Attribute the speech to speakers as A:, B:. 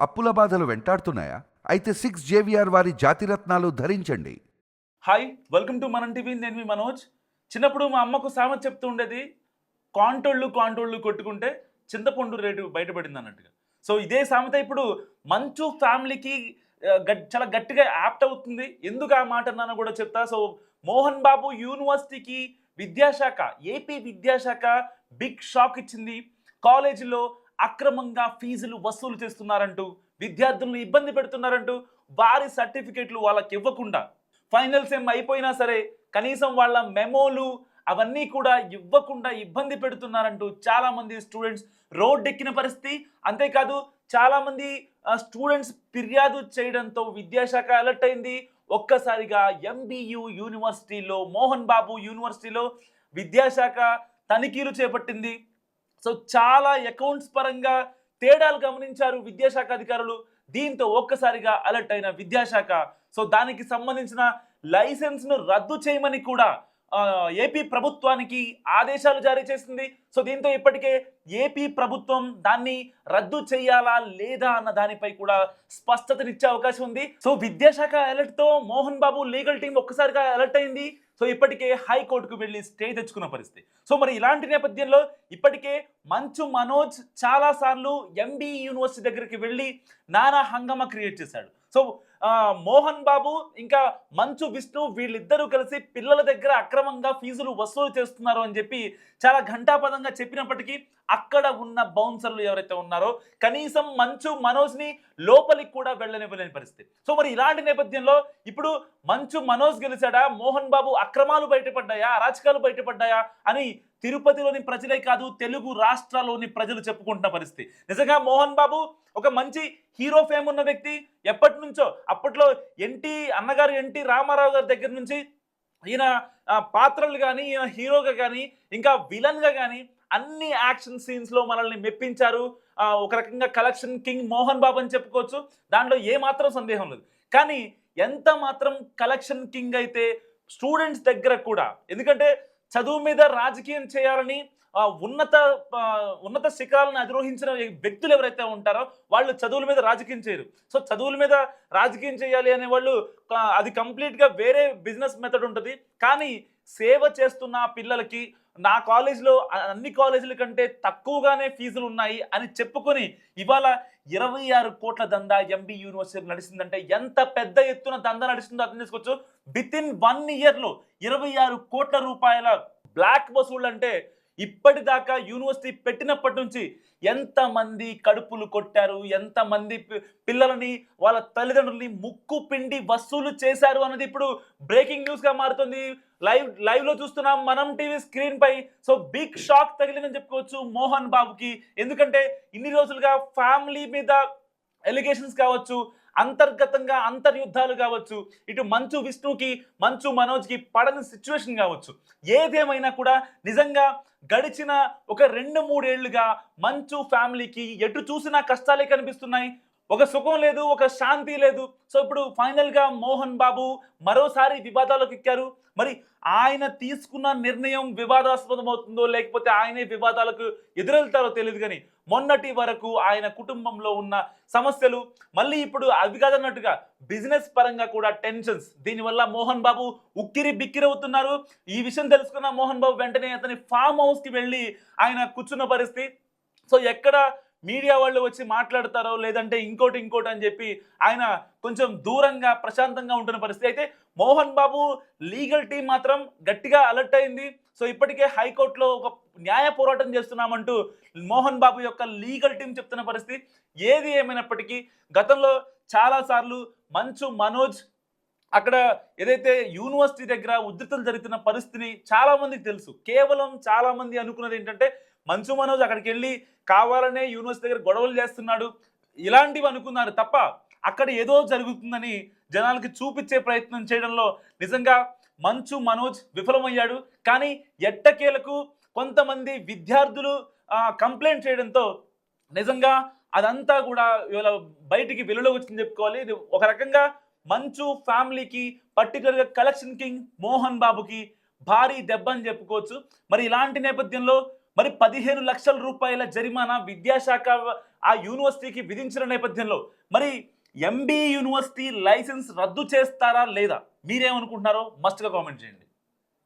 A: అప్పుల బాధలు వెంటాడుతున్నాయా? అయితే సిక్స్ జేవిఆర్ వారి జాతిరత్నాలు ధరించండి.
B: Hi welcome to Manam TV నేను మీ మనోజ్. చిన్నప్పుడు మా అమ్మకు సామెత చెప్తూ ఉండేది కాంటోళ్ళు కాంటోళ్ళు కొట్టుకుంటే చింతపండు రేటు బయటపడింది అన్నట్టుగా. సో ఇదే సామెత ఇప్పుడు మంచు ఫ్యామిలీకి గట్- చాలా గట్టిగా యాప్ట్ అవుతుంది. ఎందుకు ఆ మాట అన్నానో కూడా చెప్తా. సో మోహన్ బాబు యూనివర్సిటీకి విద్యాశాఖ ఏపీ విద్యాశాఖ బిగ్ షాక్ ఇచ్చింది. కాలేజీలో అక్రమంగా ఫీజులు వసూలు చేస్తున్నారంటూ విద్యార్థులను ఇబ్బంది పెడుతున్నారంటూ వారి సర్టిఫికెట్లు వాళ్ళకి ఇవ్వకుండా ఫైనల్ సెమ్ అయిపోయినా సరే కనీసం వాళ్ళ మెమోలు అవన్నీ కూడా ఇవ్వకుండా ఇబ్బంది పెడుతున్నారంటూ చాలామంది స్టూడెంట్స్ రోడ్డెక్కిన పరిస్థితి. అంతేకాదు చాలామంది స్టూడెంట్స్ ఫిర్యాదు చేయడంతో విద్యాశాఖ అలర్ట్ అయింది. ఒక్కసారిగా ఎంబీయు యూనివర్సిటీలో మోహన్ బాబు యూనివర్సిటీలో విద్యాశాఖ తనిఖీలు చేపట్టింది. సో చాలా అకౌంట్స్ పరంగా తేడాలు గమనించారు విద్యాశాఖ అధికారులు. దీంతో ఒక్కసారిగా అలర్ట్ అయిన విద్యాశాఖ. సో దానికి సంబంధించిన లైసెన్స్ను రద్దు చేయమని కూడా ఏపీ ప్రభుత్వానికి ఆదేశాలు జారీ చేసింది. సో దీంతో ఇప్పటికే ఏపీ ప్రభుత్వం దాన్ని రద్దు చేయాలా లేదా అన్న దానిపై కూడా స్పష్టతనిచ్చే అవకాశం ఉంది. సో విద్యాశాఖ అలర్ట్తో మోహన్ బాబు లీగల్ టీం ఒక్కసారిగా అలర్ట్ అయింది. సో ఇప్పటికే హైకోర్టుకు వెళ్ళి స్టే తెచ్చుకున్న పరిస్థితి. సో మరి ఇలాంటి నేపథ్యంలో ఇప్పటికే మంచు మనోజ్ చాలాసార్లు ఎంబీ యూనివర్సిటీ దగ్గరికి వెళ్ళి నానా హంగామా క్రియేట్ చేశాడు. సో మోహన్ బాబు ఇంకా మంచు విష్ణు వీళ్ళిద్దరూ కలిసి పిల్లల దగ్గర అక్రమంగా ఫీజులు వసూలు చేస్తున్నారు అని చెప్పి చాలా ఘంటాపదంగా చెప్పినప్పటికీ అక్కడ ఉన్న బౌన్సర్లు ఎవరైతే ఉన్నారో కనీసం మంచు మనోజ్ని లోపలికి కూడా వెళ్ళనివ్వలేని పరిస్థితి. సో మరి ఇలాంటి నేపథ్యంలో ఇప్పుడు మంచు మనోజ్ గెలిచాడా? మోహన్ బాబు అక్రమాలు బయటపడ్డాయా? అరాచకాలు బయటపడ్డాయా? అని తిరుపతిలోని ప్రజలే కాదు తెలుగు రాష్ట్రాల్లోని ప్రజలు చెప్పుకుంటున్న పరిస్థితి. నిజంగా మోహన్ బాబు ఒక మంచి హీరో ఫేమ్ ఉన్న వ్యక్తి. ఎప్పటి నుంచో అప్పట్లో ఎన్టీ అన్నగారు ఎన్టీ రామారావు గారి దగ్గర నుంచి ఈయన పాత్రలు కానీ ఈయన హీరోగా కానీ ఇంకా విలన్గా కానీ అన్ని యాక్షన్ సీన్స్లో మనల్ని మెప్పించారు. ఒక రకంగా కలెక్షన్ కింగ్ మోహన్ బాబు అని చెప్పుకోవచ్చు. దాంట్లో ఏ మాత్రం సందేహం లేదు. కానీ ఎంత మాత్రం కలెక్షన్ కింగ్ అయితే స్టూడెంట్స్ దగ్గర కూడా ఎందుకంటే చదువు మీద రాజకీయం చేయాలని ఉన్నత ఉన్నత శిఖరాలను అధిరోహించిన వ్యక్తులు ఎవరైతే ఉంటారో వాళ్ళు చదువుల మీద రాజకీయం చేయరు. సో చదువుల మీద రాజకీయం చేయాలి అనే వాళ్ళు అది కంప్లీట్గా వేరే బిజినెస్ మెథడ్ ఉంటుంది. కానీ సేవ చేస్తున్న పిల్లలకి నా కాలేజీలో అన్ని కాలేజీల కంటే తక్కువగానే ఫీజులు ఉన్నాయి అని చెప్పుకొని ఇవాళ ఇరవై ఆరు కోట్ల దందా ఎంబీ యూనివర్సిటీ నడిచిందంటే ఎంత పెద్ద ఎత్తున దందా నడిచిందో అర్థం చేసుకోవచ్చు. విత్ ఇన్ వన్ ఇయర్లో ఇరవై ఆరు కోట్ల రూపాయల బ్లాక్ వసూళ్ళు అంటే ఇప్పటిదాకా యూనివర్సిటీ పెట్టినప్పటి నుంచి ఎంతమంది కడుపులు కొట్టారు ఎంతమంది పిల్లలని వాళ్ళ తల్లిదండ్రులని ముక్కు పిండి వసూలు చేశారు అన్నది ఇప్పుడు బ్రేకింగ్ న్యూస్గా మారుతుంది. లైవ్ లైవ్లో చూస్తున్నాం మనం టీవీ స్క్రీన్ పై. సో బిగ్ షాక్ తగిలిందని చెప్పుకోవచ్చు మోహన్ బాబుకి. ఎందుకంటే ఇన్ని రోజులుగా ఫ్యామిలీ మీద ఎలిగేషన్స్ కావచ్చు అంతర్గతంగా అంతర్యుద్ధాలు కావచ్చు ఇటు మంచు విష్ణుకి మంచు మనోజ్కి పడని సిచ్యువేషన్ కావచ్చు. ఏదేమైనా కూడా నిజంగా గడిచిన ఒక రెండు మూడేళ్ళుగా మంచు ఫ్యామిలీకి ఎటు చూసినా కష్టాలే కనిపిస్తున్నాయి. ఒక సుఖం లేదు ఒక శాంతి లేదు. సో ఇప్పుడు ఫైనల్గా మోహన్ బాబు మరోసారి వివాదాలకు ఎక్కారు. మరి ఆయన తీసుకున్న నిర్ణయం వివాదాస్పదం అవుతుందో లేకపోతే ఆయనే వివాదాలకు ఎదురెళ్తారో తెలియదు కానీ మొన్నటి వరకు ఆయన కుటుంబంలో ఉన్న సమస్యలు మళ్ళీ ఇప్పుడు అవి కాదన్నట్టుగా బిజినెస్ పరంగా కూడా టెన్షన్స్ దీనివల్ల మోహన్ బాబు ఉక్కిరి బిక్కిరి అవుతున్నారు. ఈ విషయం తెలుసుకున్న మోహన్ బాబు వెంటనే అతని ఫామ్ హౌస్కి వెళ్ళి ఆయన కూర్చున్న పరిస్థితి. సో ఎక్కడ మీడియా వాళ్ళు వచ్చి మాట్లాడతారో లేదంటే ఇంకోటి ఇంకోటి అని చెప్పి ఆయన కొంచెం దూరంగా ప్రశాంతంగా ఉంటున్న పరిస్థితి. అయితే మోహన్ బాబు లీగల్ టీం మాత్రం గట్టిగా అలర్ట్ అయింది. సో ఇప్పటికే హైకోర్టులో ఒక న్యాయ పోరాటం చేస్తున్నామంటూ మోహన్ బాబు యొక్క లీగల్ టీం చెప్తున్న పరిస్థితి. ఏది ఏమైనప్పటికీ గతంలో చాలాసార్లు మంచు మనోజ్ అక్కడ ఏదైతే యూనివర్సిటీ దగ్గర ఉధృతలు జరుగుతున్న పరిస్థితిని చాలామందికి తెలుసు. కేవలం చాలామంది అనుకున్నది ఏంటంటే మంచు మనోజ్ అక్కడికి వెళ్ళి కావాలనే యూనివర్సిటీ దగ్గర గొడవలు చేస్తున్నాడు. ఇలాంటివి అనుకున్నారు తప్ప అక్కడ ఏదో జరుగుతుందని జనాలకి చూపించే ప్రయత్నం చేయడంలో నిజంగా మంచు మనోజ్ విఫలమయ్యాడు. కానీ ఎట్టకేలకు కొంతమంది విద్యార్థులు కంప్లైంట్ చేయడంతో నిజంగా అదంతా కూడా ఇవాళ బయటికి వెలులో వచ్చింది చెప్పుకోవాలి. ఇది ఒక రకంగా మంచు ఫ్యామిలీకి పర్టికులర్గా కలెక్షన్ కింగ్ మోహన్ బాబుకి భారీ దెబ్బ అని చెప్పుకోవచ్చు. మరి ఇలాంటి నేపథ్యంలో మరి పదిహేను లక్షల రూపాయల జరిమానా విద్యాశాఖ ఆ యూనివర్సిటీకి విధించిన నేపథ్యంలో మరి ఎంబీ యూనివర్సిటీ లైసెన్స్ రద్దు చేస్తారా లేదా? మీరేమనుకుంటున్నారో మస్ట్గా కామెంట్ చేయండి.